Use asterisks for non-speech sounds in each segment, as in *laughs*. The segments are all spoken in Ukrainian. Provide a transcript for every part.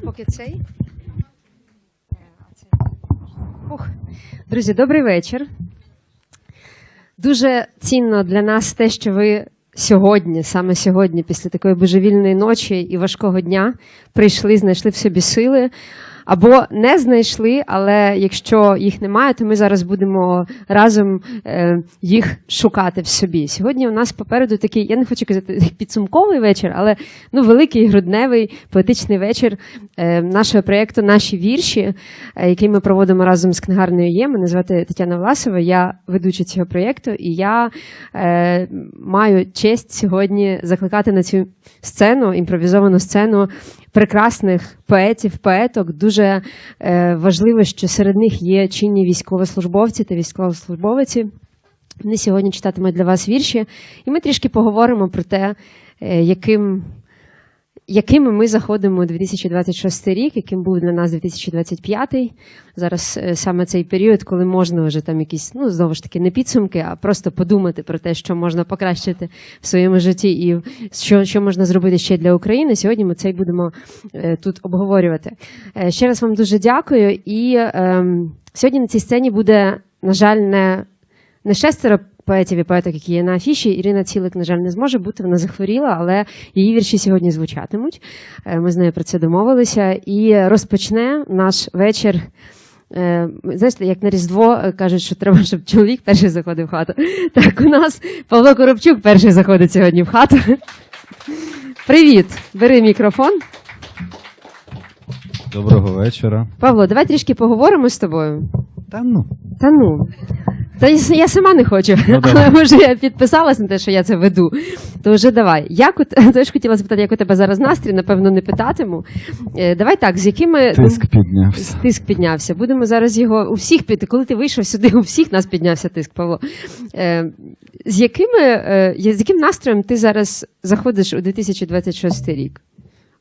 поки цей. Ух. Друзі, добрий вечір. Дуже цінно для нас те, що ви сьогодні, саме сьогодні, після такої божевільної ночі і важкого дня, прийшли, знайшли в собі сили. Або не знайшли, але якщо їх немає, то ми зараз будемо разом е, їх шукати в собі. Сьогодні у нас попереду такий, я не хочу казати *laughs* підсумковий вечір, але ну великий грудневий поетичний вечір е, нашого проєкту Наші вірші, е, який ми проводимо разом з книгарнею Є. Мене звати Тетяна Власова, я ведуча цього проєкту, і я е, маю честь сьогодні закликати на цю сцену, імпровізовану сцену прекрасних поетів, поеток. Дуже е, важливо, що серед них є чинні військовослужбовці та військовослужбовиці. Вони сьогодні читатимуть для вас вірші, і ми трішки поговоримо про те, е, яким, якими ми заходимо у 2026 рік, яким був для нас 2025. Зараз е, саме цей період, коли можна вже там якісь, ну знову ж таки, не підсумки, а просто подумати про те, що можна покращити в своєму житті і що, що можна зробити ще для України. Сьогодні ми це й будемо е, тут обговорювати. Е, ще раз вам дуже дякую. І е, сьогодні на цій сцені буде, на жаль, не, не шестеро поетів і поеток, які є на афіші. Ірина Цілик, на жаль, не зможе бути. Вона захворіла, але її вірші сьогодні звучатимуть. Е, Ми з нею про це домовилися. І розпочне наш вечір. Е, Знаєте, як на Різдво е, кажуть, що треба, щоб чоловік перший заходив в хату. *laughs* Так у нас Павло Коробчук перший заходить сьогодні в хату. Привіт! Бери мікрофон. Доброго вечора. Павло, давай трішки поговоримо з тобою. Та ну. Та ну. Та я, сама не хочу, Ну, але може я підписалась на те, що я це веду. То вже давай. Як у *laughs* теж хотіла запитати, як у тебе зараз настрій, напевно, не питатиму. Е, давай так, з якими Тиск піднявся. тиск піднявся. Будемо зараз його у всіх піти. Коли ти вийшов сюди, у всіх нас піднявся тиск, Павло. Е, з якими е, з яким настроєм ти зараз заходиш у 2026 рік?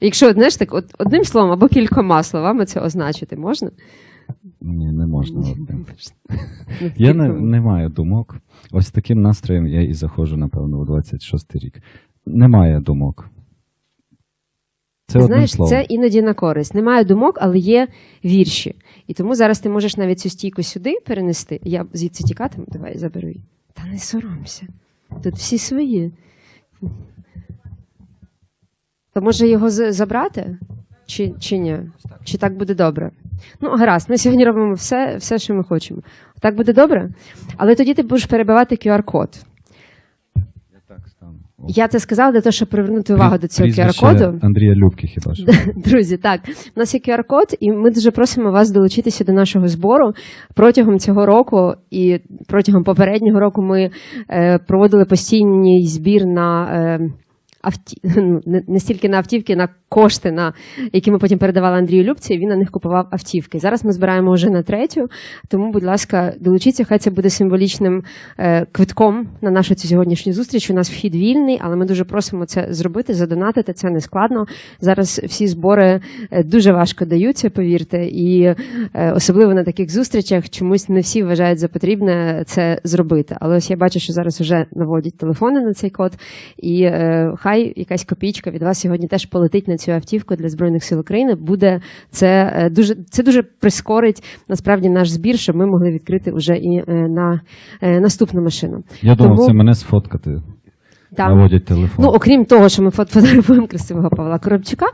Якщо знаєш так, от одним словом або кількома словами це означити можна? Ні, не можна. Я не, не маю думок. Ось таким настроєм я і заходжу, напевно, у 26 рік. Немає думок. Це одним Знаєш, словом. це іноді на користь. Немає думок, але є вірші. І тому зараз ти можеш навіть цю стійку сюди перенести. Я звідси тікатиму, давай заберу її. Та не соромся. Тут всі свої. То може його забрати? Чи, чи ні? Чи так буде добре? Ну, гаразд, ми сьогодні робимо все, все, що ми хочемо. Так буде добре? Але тоді ти будеш перебивати QR-код. Я так стану. О. Я це сказала для того, щоб привернути увагу до цього QR-коду. Андрія Любки хіба що. *laughs* Друзі, так у нас є QR-код, і ми дуже просимо вас долучитися до нашого збору. Протягом цього року і протягом попереднього року ми е, проводили постійний збір на. Е, Авті... *laughs* ну, не стільки на автівки, на кошти, на які ми потім передавали Андрію Любці, він на них купував автівки. Зараз ми збираємо вже на третю. Тому, будь ласка, долучіться, хай це буде символічним е, квитком на нашу цю сьогоднішню зустріч. У нас вхід вільний, але ми дуже просимо це зробити, задонатити. Це не складно. Зараз всі збори е, дуже важко даються, повірте, і е, особливо на таких зустрічах чомусь не всі вважають за потрібне це зробити. Але ось я бачу, що зараз вже наводять телефони на цей код, і хай якась копійка від вас сьогодні теж полетить на цю автівку для збройних сил України. Буде це е, дуже це дуже прискорить насправді наш збір, щоб ми могли відкрити вже і е, на е, наступну машину. Я думав, Тому- це мене сфоткати. Наводять телефон. Ну, окрім того, що ми фот- фотографуємо красивого Павла Коробчука,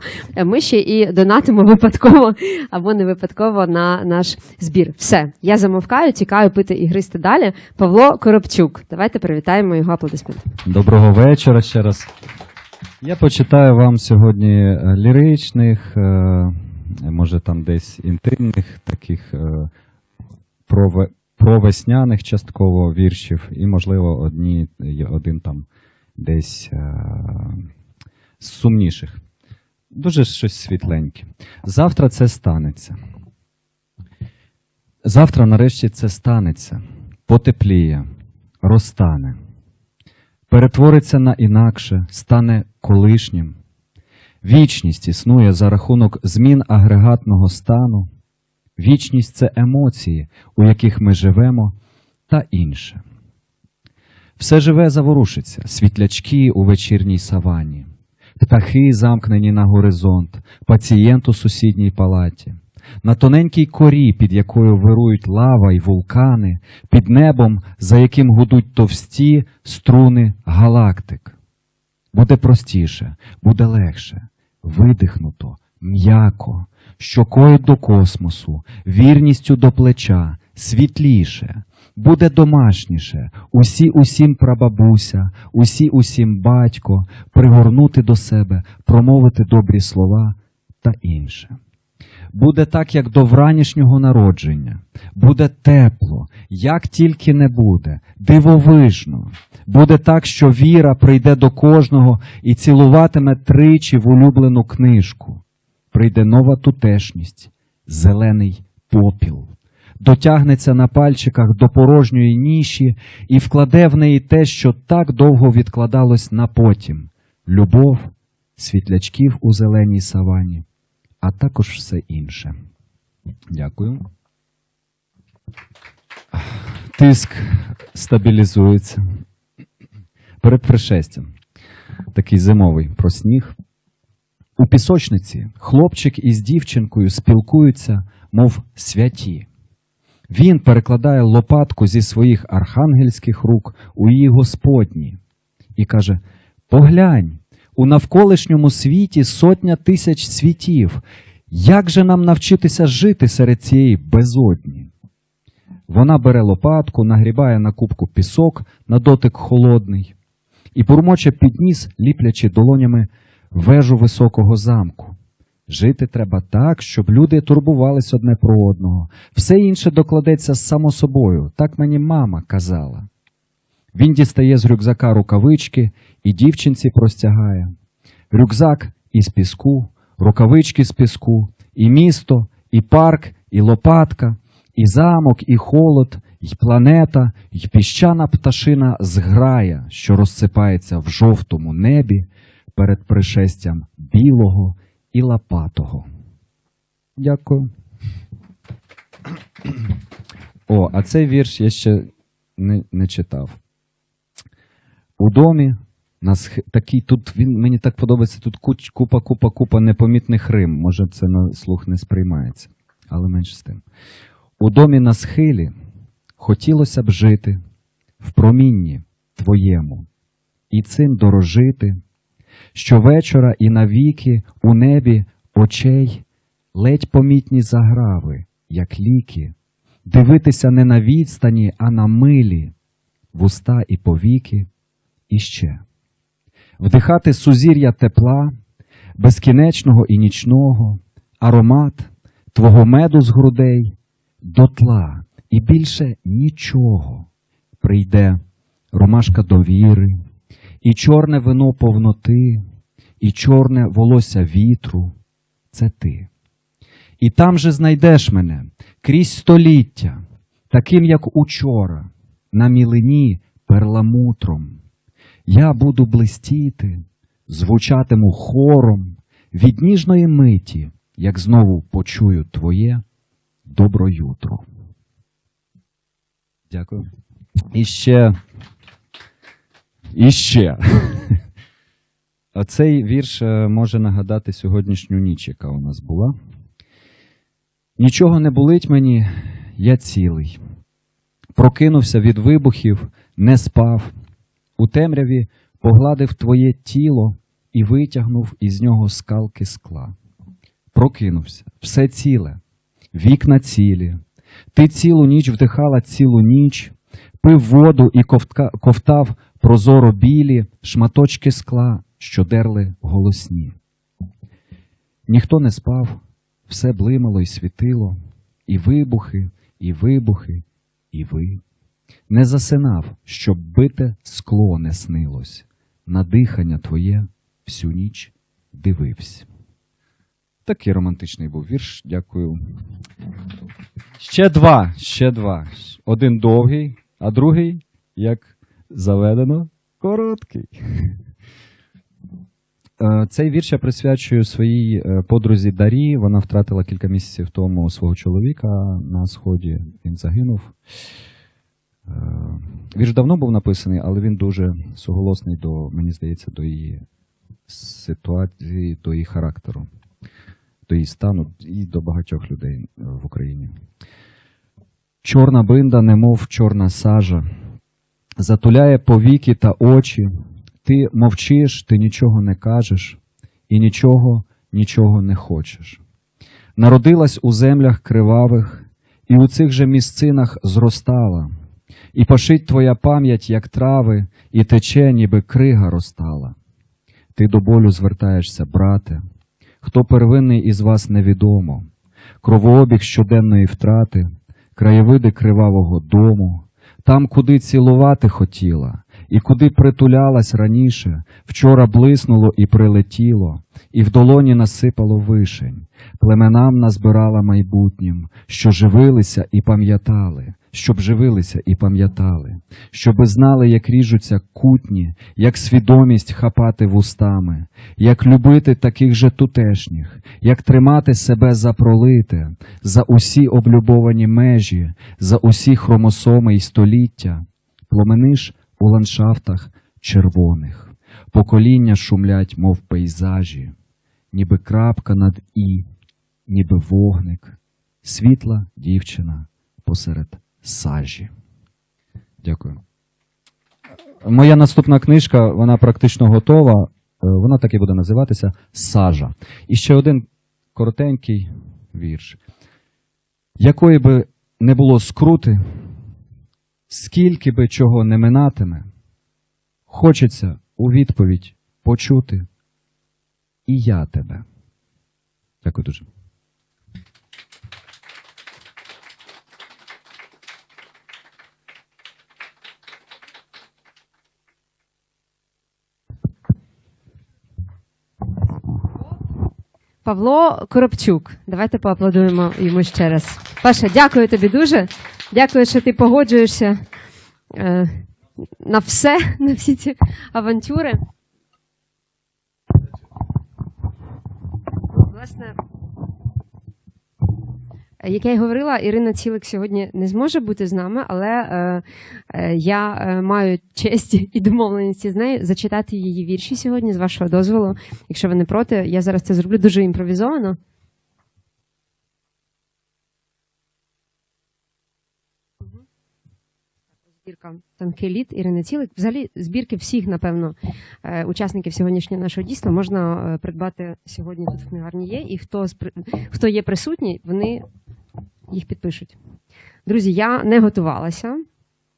ми ще і донатимо випадково або не випадково на наш збір. Все, я замовкаю, тікаю пити і гристи далі. Павло Коробчук. Давайте привітаємо його аплодисментами. Доброго вечора ще раз. Я почитаю вам сьогодні е, ліричних, е, може там десь інтимних, таких е, провесняних частково віршів, і, можливо, одні, один там десь з сумніших. Дуже щось світленьке. Завтра це станеться. Завтра, нарешті, це станеться, потепліє, розтане перетвориться на інакше, стане колишнім. Вічність існує за рахунок змін агрегатного стану. Вічність це емоції, у яких ми живемо, та інше. Все живе заворушиться, світлячки у вечірній савані. птахи, замкнені на горизонт, пацієнт у сусідній палаті. На тоненькій корі, під якою вирують лава й вулкани, під небом, за яким гудуть товсті струни галактик. Буде простіше, буде легше, видихнуто, м'яко, щокою до космосу, вірністю до плеча, світліше, буде домашніше, усі усім прабабуся, усі усім батько, пригорнути до себе, промовити добрі слова та інше. Буде так, як до вранішнього народження, буде тепло, як тільки не буде, дивовижно. Буде так, що віра прийде до кожного і цілуватиме тричі в улюблену книжку. Прийде нова тутешність, зелений попіл, дотягнеться на пальчиках до порожньої ніші і вкладе в неї те, що так довго відкладалось на потім. Любов, світлячків у зеленій савані, а також все інше. Дякую. Тиск стабілізується. Перед пришестям. Такий зимовий про сніг. У пісочниці хлопчик із дівчинкою спілкуються, мов святі. Він перекладає лопатку зі своїх архангельських рук у її господні і каже: Поглянь, у навколишньому світі сотня тисяч світів. Як же нам навчитися жити серед цієї безодні? Вона бере лопатку, нагрібає на кубку пісок на дотик холодний і бурмоче під ніс, ліплячи долонями вежу високого замку. Жити треба так, щоб люди турбувались одне про одного. Все інше докладеться само собою, так мені мама казала. Він дістає з рюкзака рукавички і дівчинці простягає. Рюкзак із піску, рукавички з піску, і місто, і парк, і лопатка, і замок, і холод, і планета, і піщана пташина зграя, що розсипається в жовтому небі перед пришестям білого і лопатого. Дякую. О, а цей вірш я ще не, не читав. У домі на сх... такий тут він мені так подобається. Тут куч, купа, купа, купа непомітних рим. Може, це на слух не сприймається, але менше з тим. У домі на схилі хотілося б жити в промінні твоєму, і цим дорожити. Щовечора і навіки у небі очей ледь помітні заграви, як ліки, дивитися не на відстані, а на милі, вуста і повіки, і ще вдихати сузір'я тепла, безкінечного і нічного, аромат твого меду з грудей, дотла, і більше нічого прийде ромашка довіри, і чорне вино повноти, і чорне волосся вітру це ти. І там же знайдеш мене крізь століття, таким, як учора, на мілині перламутром. Я буду блистіти, звучатиму хором від ніжної миті, як знову почую твоє добро ютро. Дякую. І ще. І ще. *laughs* Оцей вірш е, може нагадати сьогоднішню ніч, яка у нас була. Нічого не болить мені, я цілий. Прокинувся від вибухів, не спав. У темряві погладив твоє тіло і витягнув із нього скалки скла. Прокинувся, все ціле, вікна цілі. Ти цілу ніч вдихала цілу ніч, пив воду і ковтка, ковтав прозоро білі шматочки скла, що дерли голосні. Ніхто не спав, все блимало і світило, і вибухи, і вибухи, і ви. Не засинав, щоб бите скло не снилось. На дихання твоє всю ніч дивився. Такий романтичний був вірш. Дякую. Ще два. Ще два. Один довгий, а другий, як заведено, короткий. Е, Цей вірш я присвячую своїй е, подрузі Дарі. Вона втратила кілька місяців тому свого чоловіка на сході. Він загинув. Е, Вірш давно був написаний, але він дуже суголосний до, мені здається, до її ситуації, до її характеру, до її стану і до багатьох людей в Україні. Чорна бинда, немов чорна сажа, затуляє повіки та очі. Ти мовчиш, ти нічого не кажеш, і нічого, нічого не хочеш. Народилась у землях кривавих, і у цих же місцинах зростала, і пошить твоя пам'ять, як трави, і тече, ніби крига розтала. Ти до болю звертаєшся, брате, хто первинний із вас невідомо, кровообіг щоденної втрати, краєвиди кривавого дому, там, куди цілувати хотіла, і куди притулялась раніше, вчора блиснуло і прилетіло, і в долоні насипало вишень, племенам назбирала майбутнім, що живилися і пам'ятали, щоб живилися і пам'ятали, щоби знали, як ріжуться кутні, як свідомість хапати вустами, як любити таких же тутешніх, як тримати себе за пролите, за усі облюбовані межі, за усі хромосоми й століття, пломениш у ландшафтах червоних, покоління шумлять, мов пейзажі, ніби крапка над і, ніби вогник, світла дівчина посеред сажі. Дякую. Моя наступна книжка, вона практично готова. Е, Вона так і буде називатися Сажа. І ще один коротенький вірш. Якої би не було скрути, скільки би чого не минатиме, хочеться у відповідь почути і я тебе. Дякую дуже. Павло Коробчук. Давайте поаплодуємо йому ще раз. Паша, дякую тобі дуже. Дякую, що ти погоджуєшся е, на все, *laughs* на всі ці авантюри. Власне, як я й говорила, Ірина Цілик сьогодні не зможе бути з нами, але е, е, я е, маю честь і домовленість з нею зачитати її вірші сьогодні, з вашого дозволу. Якщо ви не проти, я зараз це зроблю дуже імпровізовано. Збірка Тонкий лід Ірини Цілик. Взагалі, збірки всіх, напевно, е, учасників сьогоднішнього нашого дійства можна е, придбати сьогодні тут в книгарні є. І хто, хто є присутній, вони їх підпишуть. Друзі, я не готувалася.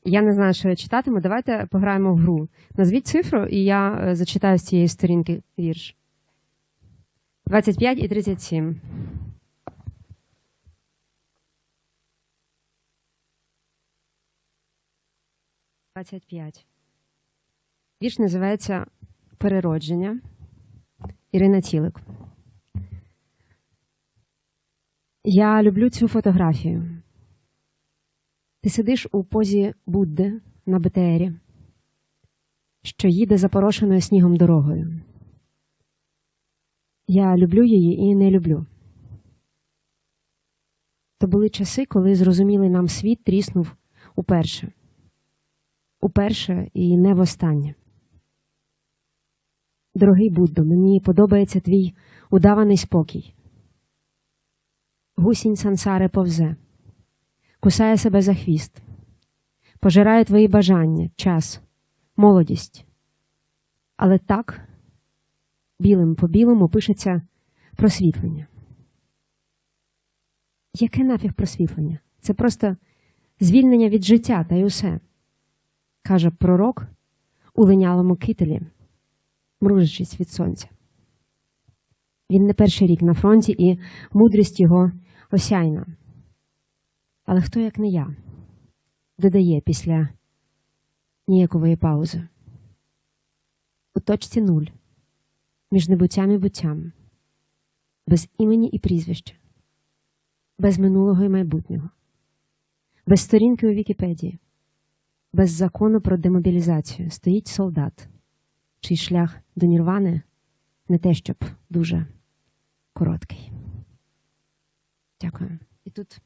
Я не знаю, що я читатиму. Давайте пограємо в гру. Назвіть цифру, і я е, зачитаю з цієї сторінки вірш. 25 і 37. Двадцять п'ять. Вірш називається Переродження. Ірина Цілик. Я люблю цю фотографію. Ти сидиш у позі Будди на БТРі, що їде запорошеною снігом дорогою. Я люблю її і не люблю. То були часи, коли зрозумілий нам світ тріснув уперше. Уперше і не востаннє. Дорогий Буддо, мені подобається твій удаваний спокій. Гусінь сансари повзе, кусає себе за хвіст, пожирає твої бажання, час, молодість. Але так, білим по білому пишеться просвітлення. Яке нафіг просвітлення? Це просто звільнення від життя та й усе, каже пророк у линялому кителі, мружачись від сонця. Він не перший рік на фронті, і мудрість його осяйна. Але хто, як не я, додає після ніякової паузи. У точці нуль, між небуттям і буттям, без імені і прізвища, без минулого і майбутнього, без сторінки у Вікіпедії, без закону про демобілізацію стоїть солдат, чий шлях до Нірвани не те, щоб дуже короткий. Дякую. І тут